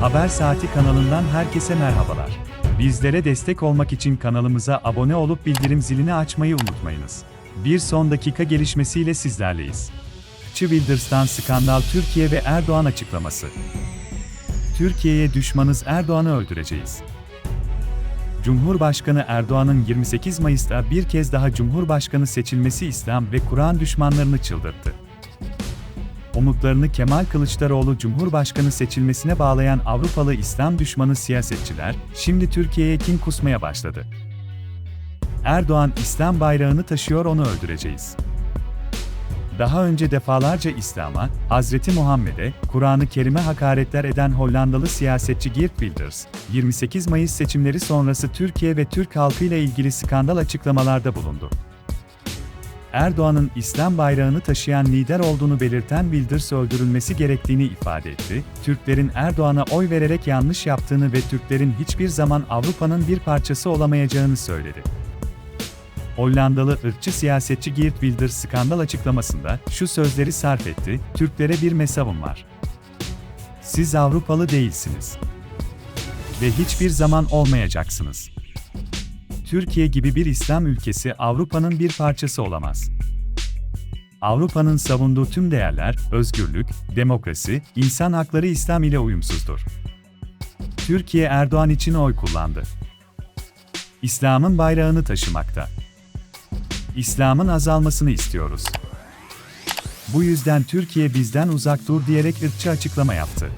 Haber Saati kanalından herkese merhabalar. Bizlere destek olmak için kanalımıza abone olup bildirim zilini açmayı unutmayınız. Bir son dakika gelişmesiyle sizlerleyiz. Wilders'tan skandal Türkiye ve Erdoğan açıklaması. Türkiye'ye düşmanız Erdoğan'ı öldüreceğiz. Cumhurbaşkanı Erdoğan'ın 28 Mayıs'ta bir kez daha Cumhurbaşkanı seçilmesi İslam ve Kur'an düşmanlarını çıldırttı. Umutlarını Kemal Kılıçdaroğlu Cumhurbaşkanı seçilmesine bağlayan Avrupalı İslam düşmanı siyasetçiler, şimdi Türkiye'ye kin kusmaya başladı. Erdoğan İslam bayrağını taşıyor onu öldüreceğiz. Daha önce defalarca İslam'a, Hazreti Muhammed'e, Kur'an-ı Kerim'e hakaretler eden Hollandalı siyasetçi Geert Wilders, 28 Mayıs seçimleri sonrası Türkiye ve Türk halkı ile ilgili skandal açıklamalarda bulundu. Erdoğan'ın İslam bayrağını taşıyan lider olduğunu belirten Wilders öldürülmesi gerektiğini ifade etti, Türklerin Erdoğan'a oy vererek yanlış yaptığını ve Türklerin hiçbir zaman Avrupa'nın bir parçası olamayacağını söyledi. Hollandalı ırkçı siyasetçi Geert Wilders skandal açıklamasında şu sözleri sarf etti, Türklere bir mesajım var. Siz Avrupalı değilsiniz. Ve hiçbir zaman olmayacaksınız. Türkiye gibi bir İslam ülkesi Avrupa'nın bir parçası olamaz. Avrupa'nın savunduğu tüm değerler, özgürlük, demokrasi, insan hakları İslam ile uyumsuzdur. Türkiye Erdoğan için oy kullandı. İslam'ın bayrağını taşımakta. İslam'ın azalmasını istiyoruz. Bu yüzden Türkiye bizden uzak dur diyerek ırkçı açıklama yaptı.